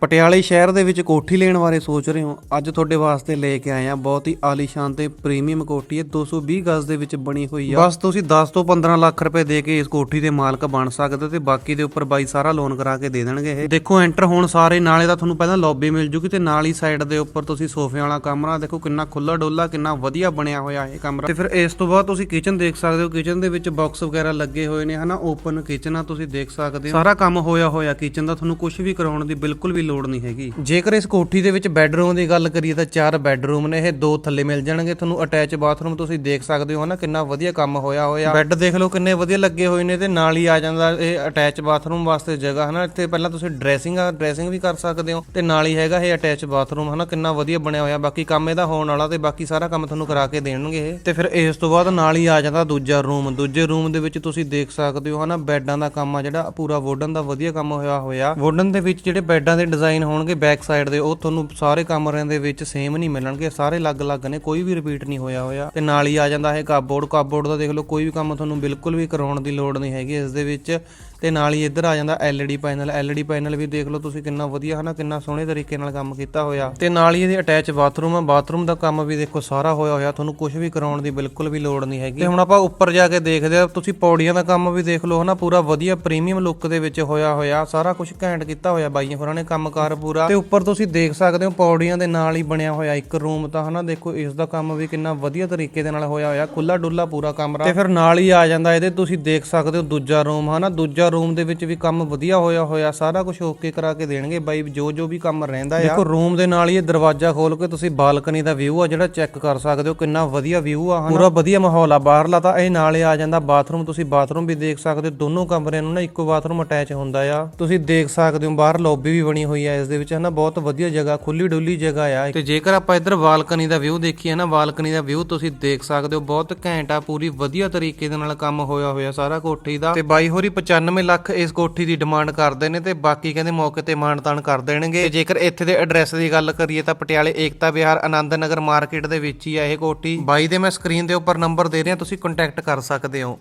ਪਟਿਆਲੇ ਸ਼ਹਿਰ ਦੇ ਵਿੱਚ ਕੋਠੀ ਲੈਣ ਬਾਰੇ ਸੋਚ ਰਹੇ ਹੋ? ਅੱਜ ਤੁਹਾਡੇ ਵਾਸਤੇ ਲੈ ਕੇ ਆਏ ਆ ਬਹੁਤ ਹੀ ਆਲੀਸ਼ਾਨ ਤੇ ਪ੍ਰੀਮੀਅਮ ਕੋਠੀ ਹੈ। 220 ਗਜ਼ ਦੇ ਵਿੱਚ ਬਣੀ ਹੋਈ ਆ। ਬਸ ਤੁਸੀਂ 10 ਤੋਂ 15 ਲੱਖ ਰੁਪਏ ਦੇ ਕੇ ਇਸ ਕੋਠੀ ਦੇ ਮਾਲਕ ਬਣ ਸਕਦੇ ਤੇ ਬਾਕੀ ਦੇ ਉੱਪਰ ਬਾਈ ਸਾਰਾ ਲੋਨ ਕਰਾ ਕੇ ਦੇ ਦੇਣਗੇ ਇਹ। ਦੇਖੋ ਐਂਟਰ ਹੋਣ ਸਾਰੇ, ਨਾਲੇ ਦਾ ਤੁਹਾਨੂੰ ਪਹਿਲਾਂ ਲੌਬੀ ਮਿਲ ਜੂਗੀ ਤੇ ਨਾਲ ਹੀ ਸਾਈਡ ਦੇ ਉੱਪਰ ਤੁਸੀਂ ਸੋਫੇ ਵਾਲਾ ਕਮਰਾ ਦੇਖੋ ਕਿੰਨਾ ਖੁੱਲਾ ਡੋਲਾ, ਕਿੰਨਾ ਵਧੀਆ ਬਣਿਆ ਹੋਇਆ ਇਹ ਕਮਰਾ। ਤੇ ਫਿਰ ਇਸ ਤੋਂ ਬਾਅਦ ਤੁਸੀਂ ਕਿਚਨ ਦੇਖ ਸਕਦੇ ਹੋ। ਕਿਚਨ ਦੇ ਵਿੱਚ ਬਾਕਸ ਵਗੈਰਾ ਲੱਗੇ ਹੋਏ ਨੇ ਹਨਾ। ਓਪਨ ਕਿਚਨ ਆ ਤੁਸੀਂ ਦੇਖ ਸਕਦੇ ਹੋ। ਸਾਰਾ ਕੰਮ ਹੋਇਆ ਹੋਇਆ ਕਿਚਨ ਦਾ। ਤੁਹਾਨੂੰ ਕੁਝ ਵੀ ਕਰਾਉਣ ਦੀ ਬਿਲਕੁਲ ਵੀ ਲੋੜ ਨਹੀਂ ਹੈਗੀ। ਜੇਕਰ ਇਸ ਕੋਠੀ ਦੇ ਵਿੱਚ ਬੈੱਡਰੂਮ ਦੀ ਗੱਲ ਕਰੀਏ ਤਾਂ ਚਾਰ ਬੈੱਡਰੂਮ ਨੇ, ਇਹ ਦੋ ਥੱਲੇ ਮਿਲ ਜਾਣਗੇ। ਤੁਹਾਨੂੰ ਅਟੈਚ ਬਾਥਰੂਮ ਤੁਸੀਂ ਦੇਖ ਸਕਦੇ ਹੋ ਹਨਾ ਕਿੰਨਾ ਵਧੀਆ ਕੰਮ ਹੋਇਆ ਹੋਇਆ। ਬੈੱਡ ਦੇਖ ਲਓ ਕਿੰਨੇ ਵਧੀਆ ਲੱਗੇ ਹੋਏ ਨੇ ਤੇ ਨਾਲ ਹੀ ਆ ਜਾਂਦਾ ਇਹ ਅਟੈਚ ਬਾਥਰੂਮ ਵਾਸਤੇ ਜਗ੍ਹਾ, ਹਨਾ? ਇੱਥੇ ਪਹਿਲਾਂ ਤੁਸੀਂ ਡਰੈਸਿੰਗ ਆ, ਡਰੈਸਿੰਗ ਵੀ ਕਰ ਸਕਦੇ ਹੋ ਤੇ ਨਾਲ ਹੀ ਹੈਗਾ ਇਹ ਅਟੈਚ ਬਾਥਰੂਮ, ਹਨਾ? ਕਿੰਨਾ ਵਧੀਆ ਬਣਿਆ ਹੋਇਆ। ਬਾਕੀ ਕੰਮ ਇਹਦਾ ਹੋਣ ਵਾਲਾ ਤੇ ਬਾਕੀ ਸਾਰਾ ਕੰਮ ਤੁਹਾਨੂੰ ਕਰਾ ਕੇ ਦੇਣਗੇ ਇਹ। ਤੇ ਫਿਰ ਇਸ ਤੋਂ ਬਾਅਦ ਨਾਲ ਹੀ ਆ ਜਾਂਦਾ ਦੂਜਾ ਰੂਮ। ਦੂਜੇ ਰੂਮ ਦੇ ਵਿੱਚ ਤੁਸੀਂ ਦੇਖ ਸਕਦੇ ਹੋ, ਹਨਾ? ਬੈੱਡਾਂ ਦਾ ਕੰਮ ਆ ਜਿਹੜਾ, ਪੂਰਾ ਵੁੱਡਨ ਦਾ ਵਧੀਆ ਕੰਮ ਹੋਇਆ ਹੋਇਆ। ਵੁੱਡਨ ਦੇ ਵਿੱਚ ਜਿਹੜੇ ਬੈੱਡਾਂ ਦੇ ਡਿਜ਼ਾਈਨ ਹੋਣਗੇ ਬੈਕ ਸਾਈਡ ਦੇ, ਉਹ ਤੁਹਾਨੂੰ ਸਾਰੇ ਕਮਰਿਆਂ ਦੇ ਵਿੱਚ ਸੇਮ ਨਹੀਂ ਮਿਲਣਗੇ, ਸਾਰੇ ਅਲੱਗ-ਅਲੱਗ ਨੇ, ਕੋਈ ਵੀ ਰਿਪੀਟ ਨਹੀਂ ਹੋਇਆ ਹੋਇਆ। ਤੇ ਨਾਲ ਹੀ ਆ ਜਾਂਦਾ ਇਹ ਕਾਬੋਰਡ ਕਾਬੋਰਡ ਦਾ ਦੇਖ ਲਓ, ਕੋਈ ਵੀ ਕੰਮ ਤੁਹਾਨੂੰ ਬਿਲਕੁਲ ਵੀ ਕਰਾਉਣ ਦੀ ਲੋੜ ਨਹੀਂ ਹੈਗੀ, ਇਸ ਦੇ ਵਿੱਚ ਤੇ ਨਾਲ ਹੀ ਇੱਧਰ ਆ ਜਾਂਦਾ LED ਪੈਨਲ LED ਪੈਨਲ ਵੀ ਦੇਖ ਲਓ ਤੁਸੀਂ ਕਿੰਨਾ ਵਧੀਆ ਹਨਾ, ਕਿੰਨਾ ਸੋਹਣੇ ਤਰੀਕੇ ਨਾਲ ਕੰਮ ਕੀਤਾ ਹੋਇਆ। ਤੇ ਨਾਲ ਹੀ ਇਹਦੇ ਅਟੈਚ ਬਾਥਰੂਮ ਆ ਬਾਥਰੂਮ ਦਾ ਕੰਮ ਵੀ ਦੇਖੋ ਸਾਰਾ ਹੋਇਆ ਹੋਇਆ, ਤੁਹਾਨੂੰ ਕੁਝ ਵੀ ਕਰਾਉਣ ਦੀ ਬਿਲਕੁਲ ਵੀ ਲੋੜ ਨਹੀਂ ਹੈਗੀ। ਤੇ ਹੁਣ ਆਪਾਂ ਉੱਪਰ ਜਾ ਕੇ ਦੇਖਦੇ ਆ, ਤੁਸੀਂ ਪੌੜੀਆਂ ਦਾ ਕੰਮ ਵੀ ਦੇਖ ਲਓ ਹਨਾ, ਪੂਰਾ ਵਧੀਆ ਪ੍ਰੀਮੀਅਮ ਲੁੱਕ ਦੇ ਵਿੱਚ ਹੋਇਆ ਹੋਇਆ, ਸਾਰਾ ਕੁਝ ਘੈਂਟ ਕੀਤਾ ਹੋਇਆ ਬਾਈਆਂ ਹੋਰਾਂ ਨੇ ਕੰਮਕਾਰ ਪੂਰਾ। ਤੇ ਉੱਪਰ ਤੁਸੀਂ ਦੇਖ ਸਕਦੇ ਹੋ ਪੌੜੀਆਂ ਦੇ ਨਾਲ ਹੀ ਬਣਿਆ ਹੋਇਆ ਇੱਕ ਰੂਮ ਤਾਂ ਹਨਾ, ਦੇਖੋ ਇਸ ਦਾ ਕੰਮ ਵੀ ਕਿੰਨਾ ਵਧੀਆ ਤਰੀਕੇ ਦੇ ਨਾਲ ਹੋਇਆ ਹੋਇਆ ਖੁੱਲਾ ਡੁੱਲਾ ਪੂਰਾ ਕਮਰਾ। ਤੇ ਫਿਰ ਨਾਲ ਹੀ ਆ ਜਾਂਦਾ ਇਹਦੇ, ਤੁਸੀਂ ਦੇਖ ਸਕਦੇ ਹੋ ਦੂਜਾ ਰੂਮ ਹਨਾ, ਦੂਜਾ ਰੂਮ ਦੇ ਵਿੱਚ ਵੀ ਕੰਮ ਵਧੀਆ ਹੋਇਆ ਹੋਇਆ ਸਾਰਾ ਕੁਝ ਓਕੇ ਕਰਾ ਕੇ ਦੇਣਗੇ ਬਾਈ ਜੋ ਜੋ ਵੀ ਕੰਮ ਰਹਿੰਦਾ ਆ। ਦੇਖੋ ਰੂਮ ਦੇ ਨਾਲ ਹੀ ਇਹ ਦਰਵਾਜ਼ਾ ਖੋਲ ਕੇ ਤੁਸੀਂ ਬਾਲਕਨੀ ਦਾ ਵਿਊ ਆ ਜਿਹੜਾ ਚੈੱਕ ਕਰ ਸਕਦੇ ਹੋ ਕਿੰਨਾ ਵਧੀਆ ਵਿਊ ਆ ਹਨਾ? ਪੂਰਾ ਵਧੀਆ ਮਾਹੌਲ ਆ ਬਾਹਰਲਾ ਤਾਂ ਇਹ ਨਾਲ ਹੀ ਆ ਜਾਂਦਾ ਬਾਥਰੂਮ ਤੁਸੀਂ ਬਾਥਰੂਮ ਵੀ ਦੇਖ ਸਕਦੇ ਹੋ ਦੋਨੋਂ ਕਮਰਿਆਂ ਨੂੰ ਨਾ ਇੱਕੋ ਬਾਥਰੂਮ ਅਟੈਚ ਹੁੰਦਾ ਆ। ਤੁਸੀਂ ਦੇਖ ਸਕਦੇ ਹੋ ਬਾਹਰ ਲੌਬੀ ਵੀ ਬਣੀ ਹੋਈ ਆ ਇਸ ਦੇ ਵਿੱਚ ਹਨਾ? ਬਹੁਤ ਵਧੀਆ ਜਗ੍ਹਾ ਖੁੱਲੀ ਡੁੱਲੀ ਜਗ੍ਹਾ ਆ ਤੇ ਜੇਕਰ ਆਪਾਂ ਇੱਧਰ ਬਾਲਕਨੀ ਦਾ ਵਿਊ ਦੇਖੀਏ ਨਾ ਬਾਲਕਨੀ ਦਾ ਵਿਊ ਤੁਸੀਂ ਦੇਖ ਸਕਦੇ ਹੋ ਬਹੁਤ ਘੈਂਟ ਆ ਪੂਰੀ ਵਧੀਆ ਤਰੀਕੇ ਦੇ ਨਾਲ ਕੰਮ ਹੋਇਆ ਹੋਇਆ ਸਾਰਾ ਕੋਠੀ ਦਾ। ਤੇ ਬਾਈ ਹੋਰੀ 95 ਲੱਖ ਇਸ ਕੋਠੀ ਦੀ ਡਿਮਾਂਡ ਕਰਦੇ ਨੇ ਤੇ ਬਾਕੀ ਕਹਿੰਦੇ ਮੌਕੇ ਤੇ ਮਾਨਤਾਨ ਕਰ ਦੇਣਗੇ। ਤੇ ਜੇਕਰ ਇੱਥੇ ਦੇ ਐਡਰੈਸ ਦੀ ਗੱਲ ਕਰੀਏ ਤਾਂ ਪਟਿਆਲੇ ਏਕਤਾ ਵਿਹਾਰ ਆਨੰਦ ਨਗਰ ਮਾਰਕੀਟ ਦੇ ਵਿੱਚ ਹੀ ਆ ਇਹ ਕੋਠੀ। ਬਾਈ ਦੇ ਮੈਂ ਸਕਰੀਨ ਦੇ ਉੱਪਰ ਨੰਬਰ ਦੇ ਰਿਹਾ, ਤੁਸੀਂ ਕੰਟੈਕਟ ਕਰ ਸਕਦੇ ਹੋ।